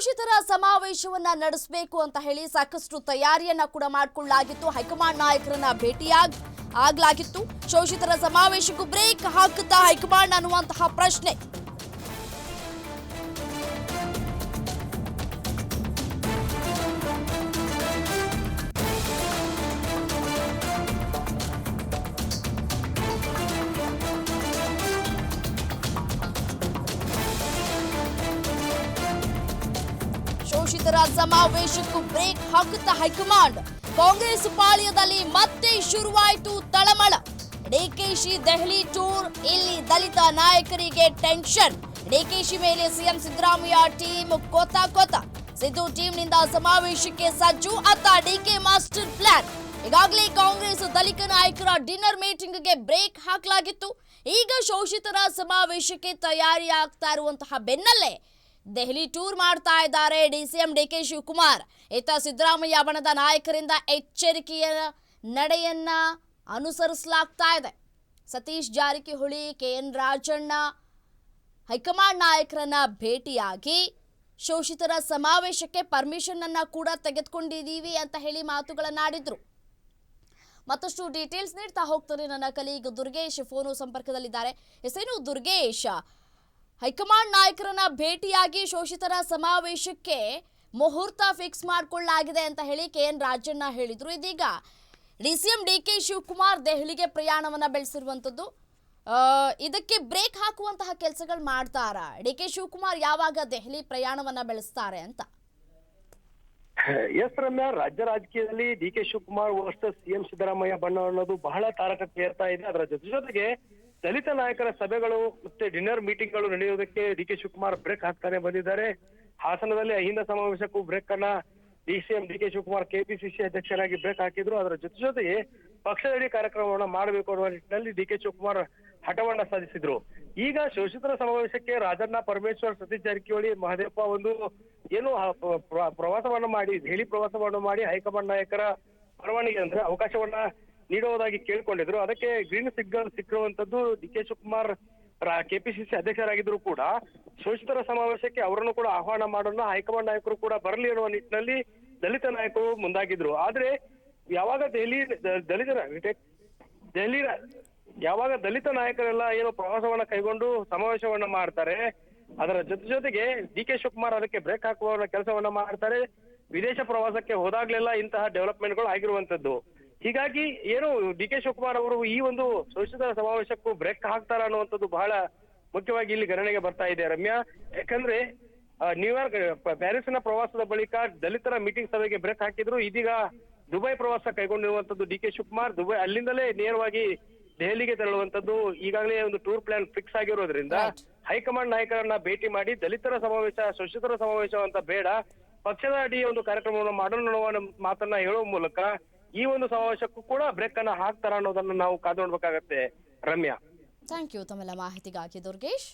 ಶೋಷಿತರ ಸಮಾವೇಶವನ್ನ ನಡೆಸಬೇಕು ಅಂತ ಹೇಳಿ ಸಾಕಷ್ಟು ತಯಾರಿಯನ್ನ ಕೂಡ ಮಾಡಿಕೊಳ್ಳಲಾಗಿತ್ತು ಹೈಕಮಾಂಡ್ ನಾಯಕರನ್ನ ಭೇಟಿಯಾಗಿ ಆಗ್ಲಾಗಿತ್ತು. ಶೋಷಿತರ ಸಮಾವೇಶಕ್ಕೂ ಬ್ರೇಕ್ ಹಾಕುತ್ತಾ ಹೈಕಮಾಂಡ್ ಅನ್ನುವಂತಹ ಪ್ರಶ್ನೆ ಶೋಷಿತರ ಸಮಾವೇಶಕ್ಕೂ ಬ್ರೇಕ್ ಹಾಕುತ್ತಾ ಹೈಕಮಾಂಡ್. ಕಾಂಗ್ರೆಸ್ ಪಾಳ್ಯದಲ್ಲಿ ಮತ್ತೆ ಶುರುವಾಯಿತು ತಳಮಳ. ಡಿಕೆಶಿ ದೆಹಲಿ ಟೂರ್, ಇಲ್ಲಿ ದಲಿತ ನಾಯಕರಿಗೆ ಟೆನ್ಷನ್. ಡಿಕೆಶಿ ಮೇಲೆ ಸಿಎಂ ಸಿದ್ದರಾಮಯ್ಯ ಟೀಮ್ ಕೋತಾ ಕೋತಾ. ಸಿದ್ದು ಟೀಮ್ನಿಂದ ಸಮಾವೇಶಕ್ಕೆ ಸಜ್ಜು ಅತ್ತ ಡಿಕೆ ಮಾಸ್ಟರ್ ಪ್ಲಾನ್. ಈಗಾಗಲೇ ಕಾಂಗ್ರೆಸ್ ದಲಿತ ನಾಯಕರ ಡಿನ್ನರ್ ಮೀಟಿಂಗ್ಗೆ ಬ್ರೇಕ್ ಹಾಕಲಾಗಿತ್ತು. ಈಗ ಶೋಷಿತರ ಸಮಾವೇಶಕ್ಕೆ ತಯಾರಿ ಆಗ್ತಾ ಇರುವಂತಹ ಬೆನ್ನಲ್ಲೇ ದೆಹಲಿ ಟೂರ್ ಮಾಡ್ತಾ ಇದ್ದಾರೆ ಡಿಸಿಎಂ ಡಿಕೆ ಶಿವಕುಮಾರ್. ಇತ್ತ ಸಿದ್ದರಾಮಯ್ಯ ಬಣದ ನಾಯಕರಿಂದ ಎಚ್ಚರಿಕೆಯ ನಡೆಯನ್ನ ಅನುಸರಿಸಲಾಗ್ತಾ ಇದೆ. Satish Jarkiholi K N Rajanna high command ನಾಯಕರನ್ನ ಭೇಟಿಯಾಗಿ ಶೋಷಿತರ ಸಮಾವೇಶಕ್ಕೆ ಪರ್ಮಿಷನ್ ಅನ್ನ ಕೂಡ ತೆಗೆದುಕೊಂಡಿದ್ದೀವಿ ಅಂತ ಹೇಳಿ ಮಾತುಗಳನ್ನಾಡಿದ್ರು. ಮತ್ತಷ್ಟು ಡೀಟೇಲ್ಸ್ ನೀಡ್ತಾ ಹೋಗ್ತಾರೆ ನನ್ನ ಕಲೀಗ್ ದುರ್ಗೇಶ್ ಫೋನು ಸಂಪರ್ಕದಲ್ಲಿದ್ದಾರೆ. ಹೆಸರು ದುರ್ಗೇಶ್ ಹೈಕಮಾಂಡ್ ನಾಯಕರನ್ನ ಭೇಟಿಯಾಗಿ ಶೋಷಿತರ ಸಮಾವೇಶಕ್ಕೆ ಮುಹೂರ್ತ ಫಿಕ್ಸ್ ಮಾಡಿಕೊಳ್ಳಲಾಗಿದೆ ಅಂತ ಹೇಳಿ ಕೆ ಎನ್ ರಾಜಣ್ಣ ಹೇಳಿದ್ರು. ಇದೀಗ D C M D K Shivakumar ದೆಹಲಿಗೆ ಪ್ರಯಾಣವನ್ನ ಬೆಳೆಸಿರುವಂಥದ್ದು. ಇದಕ್ಕೆ ಬ್ರೇಕ್ ಹಾಕುವಂತಹ ಕೆಲಸಗಳು ಮಾಡ್ತಾರಾ? ಡಿ ಕೆ ಶಿವಕುಮಾರ್ ಯಾವಾಗ ದೆಹಲಿ ಪ್ರಯಾಣವನ್ನ ಬೆಳೆಸ್ತಾರೆ ಅಂತ? ಎಸ್ ರಮ್ಯಾ, ರಾಜ್ಯ ರಾಜಕೀಯದಲ್ಲಿ D K Shivakumar versus CM Siddaramaiah ಬಣ್ಣ ಅನ್ನೋದು ಬಹಳ ತಾರಕಕ್ಕೆ ಏರ್ತಾ ಇದೆ. ಅದರ ಜೊತೆ ಜೊತೆಗೆ ದಲಿತ ನಾಯಕರ ಸಭೆಗಳು ಮತ್ತೆ ಡಿನ್ನರ್ ಮೀಟಿಂಗ್ಗಳು ನಡೆಯುವುದಕ್ಕೆ ಡಿ ಕೆ ಶಿವಕುಮಾರ್ ಬ್ರೇಕ್ ಹಾಕ್ತಾನೆ ಬಂದಿದ್ದಾರೆ. ಹಾಸನದಲ್ಲಿ ಅಹಿಂದ ಸಮಾವೇಶಕ್ಕೂ ಬ್ರೇಕ್ ಅನ್ನ D CM D K Shivakumar KPCC ಅಧ್ಯಕ್ಷರಾಗಿ ಬ್ರೇಕ್ ಹಾಕಿದ್ರು. ಅದರ ಜೊತೆ ಜೊತೆಗೆ ಪಕ್ಷದಡಿ ಕಾರ್ಯಕ್ರಮವನ್ನ ಮಾಡಬೇಕು ಅನ್ನುವ ನಿಟ್ಟಿನಲ್ಲಿ ಡಿ ಕೆ ಶಿವಕುಮಾರ್ ಹಠವನ್ನ ಸಾಧಿಸಿದ್ರು. ಈಗ ಶೋಷಿತರ ಸಮಾವೇಶಕ್ಕೆ ರಾಜಣ್ಣ ಪರಮೇಶ್ವರ್ ಸತೀಶ್ ಜಾರಕಿಹೊಳಿ ಮಹದೇವಪ್ಪ ಒಂದು ಏನು ಪ್ರವಾಸವನ್ನು ಪ್ರ- ಪ್ರ- ಮಾಡಿ, ದೆಹಲಿ ಪ್ರವಾಸವನ್ನು ಮಾಡಿ ಹೈಕಮಾಂಡ್ ನಾಯಕರ ಬರವಣಿಗೆ ಅಂದ್ರೆ ಅವಕಾಶವನ್ನ ನೀಡುವುದಾಗಿ ಕೇಳ್ಕೊಂಡಿದ್ರು. ಅದಕ್ಕೆ ಗ್ರೀನ್ ಸಿಗ್ನಲ್ ಸಿಕ್ಕಿರುವಂತದ್ದು ಡಿ ಕೆ ಶಿವಕುಮಾರ್ ಕೆಪಿಸಿಸಿ ಅಧ್ಯಕ್ಷರಾಗಿದ್ರು ಕೂಡ ಶೋಷಿತರ ಸಮಾವೇಶಕ್ಕೆ ಅವರನ್ನು ಕೂಡ ಆಹ್ವಾನ ಮಾಡೋಣ, ಹೈಕಮಾಂಡ್ ನಾಯಕರು ಕೂಡ ಬರಲಿ ಅನ್ನುವ ನಿಟ್ಟಿನಲ್ಲಿ ದಲಿತ ನಾಯಕರು ಮುಂದಾಗಿದ್ರು. ಆದ್ರೆ ಯಾವಾಗ ದೆಹಲಿ ದಲಿತರ ದೆಹಲಿ ಯಾವಾಗ ದಲಿತ ನಾಯಕರೆಲ್ಲ ಏನು ಪ್ರವಾಸವನ್ನ ಕೈಗೊಂಡು ಸಮಾವೇಶವನ್ನ ಮಾಡ್ತಾರೆ, ಅದರ ಜೊತೆ ಜೊತೆಗೆ ಡಿ ಕೆ ಶಿವಕುಮಾರ್ ಅದಕ್ಕೆ ಬ್ರೇಕ್ ಹಾಕುವ ಕೆಲಸವನ್ನ ಮಾಡ್ತಾರೆ. ವಿದೇಶ ಪ್ರವಾಸಕ್ಕೆ ಹೋದಾಗ್ಲೆಲ್ಲ ಇಂತಹ ಡೆವಲಪ್ಮೆಂಟ್ಗಳು ಆಗಿರುವಂತದ್ದು. ಹೀಗಾಗಿ ಏನು ಡಿ ಕೆ ಶಿವಕುಮಾರ್ ಅವರು ಈ ಒಂದು ಶೋಷಿತ ಸಮಾವೇಶಕ್ಕೂ ಬ್ರೇಕ್ ಹಾಕ್ತಾರ ಅನ್ನುವಂಥದ್ದು ಬಹಳ ಮುಖ್ಯವಾಗಿ ಇಲ್ಲಿ ಗಣನೆಗೆ ಬರ್ತಾ ಇದೆ ರಮ್ಯಾ. ಯಾಕಂದ್ರೆ ನ್ಯೂಯಾರ್ಕ್ ಪ್ಯಾರಿಸ್ನ ಪ್ರವಾಸದ ಬಳಿಕ ದಲಿತರ ಮೀಟಿಂಗ್ ಸಭೆಗೆ ಬ್ರೇಕ್ ಹಾಕಿದ್ರು. ಇದೀಗ ದುಬೈ ಪ್ರವಾಸ ಕೈಗೊಂಡಿರುವಂತದ್ದು ಡಿ ಕೆ ಶಿವಕುಮಾರ್. ದುಬೈ ಅಲ್ಲಿಂದಲೇ ನೇರವಾಗಿ ದೆಹಲಿಗೆ ತೆರಳುವಂತದ್ದು ಈಗಾಗಲೇ ಒಂದು ಟೂರ್ ಪ್ಲಾನ್ ಫಿಕ್ಸ್ ಆಗಿರೋದ್ರಿಂದ. ಹೈಕಮಾಂಡ್ ನಾಯಕರನ್ನ ಭೇಟಿ ಮಾಡಿ ದಲಿತರ ಸಮಾವೇಶ ಶೋಷಿತರ ಸಮಾವೇಶ ಅಂತ ಬೇಡ. ಪಕ್ಷದ ಅಡಿ ಒಂದು ಕಾರ್ಯಕ್ರಮವನ್ನು ಮಾಡೋಣ ಮಾತನ್ನ ಹೇಳುವ ಮೂಲಕ ಈ ಒಂದು ಸಮಾವೇಶಕ್ಕೂ ಕೂಡ ಬ್ರೇಕ್ ಅನ್ನ ಹಾಕ್ತಾರ ಅನ್ನೋದನ್ನ ನಾವು ಕಾದು ನೋಡ್ಬೇಕಾಗತ್ತೆ ರಮ್ಯಾ. ಥ್ಯಾಂಕ್ ಯು ತಮ್ಮೆಲ್ಲ ಮಾಹಿತಿಗಾಗಿ ದುರ್ಗೇಶ್.